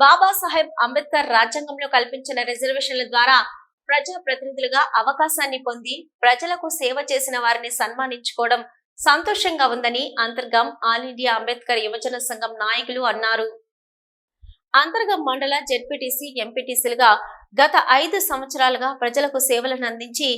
బాబాసాహెబ్ అంబేద్కర్ రాజ్యాంగంలో కల్పించిన రిజర్వేషన్ల ద్వారా ప్రజా ప్రతినిధులుగా అవకాశాన్ని పొంది ప్రజలకు సేవ చేసిన వారిని సన్మానించుకోవడం సంతోషంగా ఉందని అంతర్గం ఆల్ ఇండియా అంబేద్కర్ యువజన సంఘం నాయకులు అన్నారు. అంతర్గం మండల జెడ్పీటీసీ ఎంపీటీసీలుగా గత ఐదు సంవత్సరాలుగా ప్రజలకు సేవలను అందించి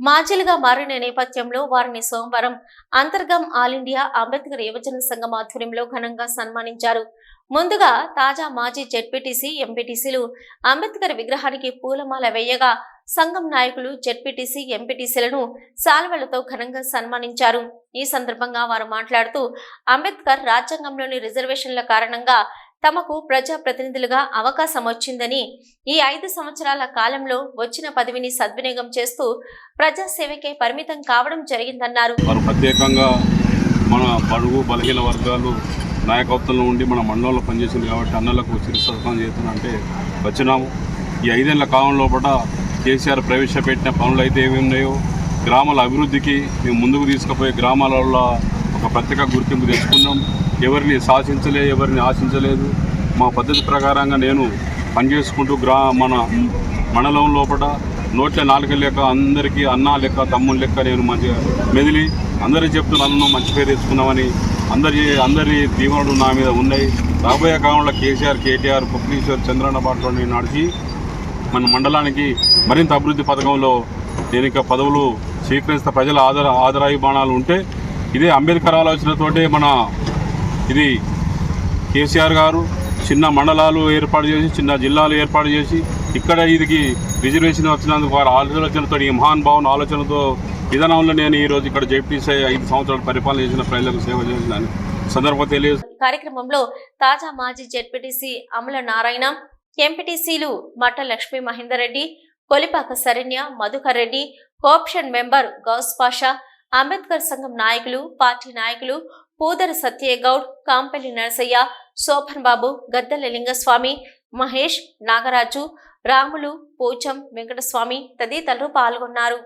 మాజీలుగా మారిన నేపథ్యంలో వారిని సోమవారం అంతర్గం ఆల్ ఇండియా అంబేద్కర్ యువజన సంఘం ఆధ్వర్యంలో ఘనంగా సన్మానించారు. ముందుగా తాజా మాజీ జెడ్పీటీసీ ఎంపీటీసీలు అంబేద్కర్ విగ్రహానికి పూలమాల వేయగా సంఘం నాయకులు జెడ్పీటీసీ ఎంపీటీసీలను శాల్వలతో ఘనంగా సన్మానించారు. ఈ సందర్భంగా వారు మాట్లాడుతూ అంబేద్కర్ రాజ్యాంగంలోని రిజర్వేషన్ల కారణంగా తమకు ప్రజా ప్రతినిధులుగా అవకాశం వచ్చిందని ఈ ఐదు సంవత్సరాల కాలంలో వచ్చిన పదవిని సద్వినియోగం చేస్తూ ప్రజాసేవకే పరిమితం కావడం జరిగిందన్నారు. వారు ప్రత్యేకంగా మన బడుగు బలహీన వర్గాలు నాయకత్వంలో ఉండి మన మండలంలో పనిచేసింది కాబట్టి అన్నలకు శిరసత్వం చేస్తున్నంటే వచ్చినాము. ఈ ఐదేళ్ళ కాలంలో కూడా కేసీఆర్ ప్రవేశపెట్టిన పనులు అయితే ఏమి ఉన్నాయో గ్రామాల అభివృద్ధికి మేము ముందుకు తీసుకుపోయే గ్రామాలలో ఒక ప్రత్యేక గుర్తింపు తెచ్చుకున్నాం. ఎవరిని శాసించలే ఎవరిని ఆశించలేదు. మా పద్ధతి ప్రకారంగా నేను పనిచేసుకుంటూ గ్రా మన మండలం లోపల నోట్ల నాలుక లెక్క అందరికీ అన్న లెక్క తమ్ముని లెక్క నేను మంచిగా మెదిలి అందరూ చెప్తూ నన్ను మంచి పేరు తెచ్చుకున్నామని అందరి అందరి దీవెనలు నా మీద ఉన్నాయి. రాబోయే కాలంలో కేసీఆర్ కేటీఆర్ పుక్లీశ్వర్ చంద్రన్న బాటలో నడిచి మన మండలానికి మరింత అభివృద్ధి పథకంలో నేను ఇంకా పదవులు స్వీకరిస్తే. ప్రజల ఆదర ఆదరాభిమానాలు ఉంటే ఇదే అంబేద్కర్ ఆలోచనతోటే మన ఇది కేసీఆర్ గారు చిన్న మండలాలు ఏర్పాటు చేసి చిన్న జిల్లాలు ఏర్పాటు చేసి ఇక్కడ ఇదికి రిజర్వేషన్ వచ్చినందుకు వారి ఆలోచనతో ఈ మహాన్ భావన ఆలోచనతో విధానంలో నేను ఈరోజు ఇక్కడ జేపీసీ ఐదు సంవత్సరాలు పరిపాలన చేసిన ప్రజలకు సేవ చేసిన సందర్భం తెలియజేస్తున్నాను. కార్యక్రమంలో తాజా మాజీ జెడ్పీటీసీ అమల నారాయణ ఎంపీటీసీలు Matta Lakshmi Mahender Reddy Kolipaka Sharanya Madhukar Reddy co option member Ghouse Pasha Ambedkar సంఘం నాయకులు పార్టీ నాయకులు పూదర సత్యగౌడ్ కాంపల్లి నరసయ్య శోభన్ బాబు గద్దెల లింగస్వామి మహేష్ నాగరాజు రాములు పోచం వెంకటస్వామి తదితరులు పాల్గొన్నారు.